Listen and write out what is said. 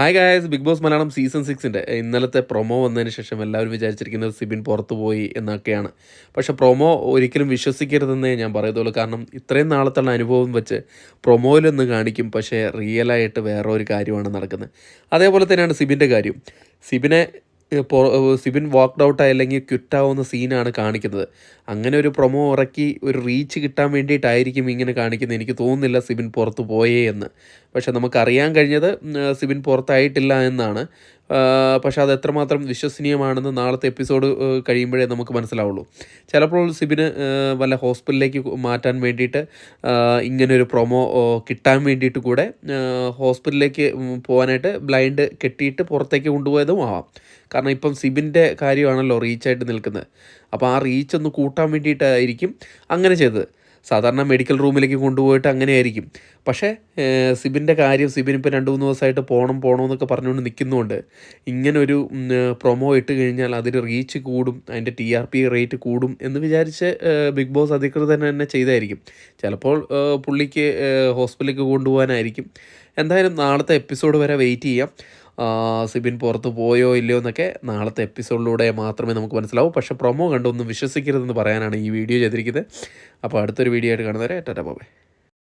Hi guys Big Boss Malayalam season സിക്സിന്റെ ഇന്നലത്തെ promo വന്നതിന് ശേഷം എല്ലാവരും വിചാരിച്ചിരിക്കുന്നത് സിബിൻ പുറത്തു പോയി എന്നൊക്കെയാണ്. പക്ഷേ പ്രൊമോ ഒരിക്കലും വിശ്വസിക്കരുതെന്നേ ഞാൻ പറയത്തുള്ളൂ കാരണം ഇത്രയും നാളത്തുള്ള അനുഭവം വെച്ച് പ്രൊമോയിലൊന്ന് കാണിക്കും. പക്ഷേ റിയലായിട്ട് വേറെ ഒരു കാര്യമാണ് നടക്കുന്നത്. അതേപോലെ തന്നെയാണ് സിബിന്റെ കാര്യം. സിബിനെ സിബിൻ വാക്ക്ഡ് ഔട്ട് അല്ലെങ്കിൽ ക്വിറ്റ് ആവുന്ന സീനാണ് കാണിക്കുന്നത്. അങ്ങനെ ഒരു പ്രൊമോ ഇറക്കി ഒരു റീച്ച് കിട്ടാൻ വേണ്ടിയിട്ടായിരിക്കും ഇങ്ങനെ കാണിക്കുന്നത്. എനിക്ക് തോന്നുന്നില്ല സിബിൻ പുറത്ത് പോയേ എന്ന്. പക്ഷെ നമുക്കറിയാൻ കഴിഞ്ഞത് സിബിൻ പുറത്തായിട്ടില്ല എന്നാണ്. പക്ഷെ അത് എത്രമാത്രം വിശ്വസനീയമാണെന്ന് നാളത്തെ എപ്പിസോഡ് കഴിയുമ്പോഴേ നമുക്ക് മനസ്സിലാവുള്ളൂ. ചിലപ്പോൾ സിബിന് വല്ല ഹോസ്പിറ്റലിലേക്ക് മാറ്റാൻ വേണ്ടിയിട്ട് ഇങ്ങനൊരു പ്രൊമോ കിട്ടാൻ വേണ്ടിയിട്ട് കൂടെ ഹോസ്പിറ്റലിലേക്ക് പോകാനായിട്ട് ബ്ലൈൻഡ് കെട്ടിയിട്ട് പുറത്തേക്ക് കൊണ്ടുപോയതും ആവാം. കാരണം ഇപ്പം സിബിന്റെ കാര്യമാണല്ലോ റീച്ചായിട്ട് നിൽക്കുന്നത്. അപ്പോൾ ആ റീച്ച് ഒന്ന് കൂട്ടാൻ വേണ്ടിയിട്ടായിരിക്കും അങ്ങനെ ചെയ്തത്. സാധാരണ മെഡിക്കൽ റൂമിലേക്ക് കൊണ്ടുപോയിട്ട് അങ്ങനെയായിരിക്കും. പക്ഷേ സിബിന്റെ കാര്യം സിബിൻ ഇപ്പോൾ രണ്ട് മൂന്ന് ദിവസമായിട്ട് പോകണം പോകണം എന്നൊക്കെ പറഞ്ഞുകൊണ്ട് നിൽക്കുന്നതുകൊണ്ട് ഇങ്ങനൊരു പ്രൊമോ ഇട്ട് കഴിഞ്ഞാൽ അതിന് റീച്ച് കൂടും അതിന്റെ ടി ആർ പി റേറ്റ് കൂടും എന്ന് വിചാരിച്ച് ബിഗ് ബോസ് അധികൃതർ തന്നെ ചെയ്തായിരിക്കും. ചിലപ്പോൾ പുള്ളിക്ക് ഹോസ്പിറ്റലിലേക്ക് കൊണ്ടുപോകാനായിരിക്കും. എന്തായാലും നാളത്തെ എപ്പിസോഡ് വരെ വെയിറ്റ് ചെയ്യാം. സിബിൻ പുറത്ത് പോയോ ഇല്ലയോ എന്നൊക്കെ നാളത്തെ എപ്പിസോഡിലൂടെ മാത്രമേ നമുക്ക് മനസ്സിലാവൂ. പക്ഷേ പ്രൊമോ കണ്ടൊന്നും വിശ്വസിക്കരുതെന്ന് പറയാനാണ് ഈ വീഡിയോ ചെയ്തിരിക്കുന്നത്. അപ്പോൾ അടുത്തൊരു വീഡിയോ ആയിട്ട് കാണുന്നവരെ ടാറ്റ ബൈ.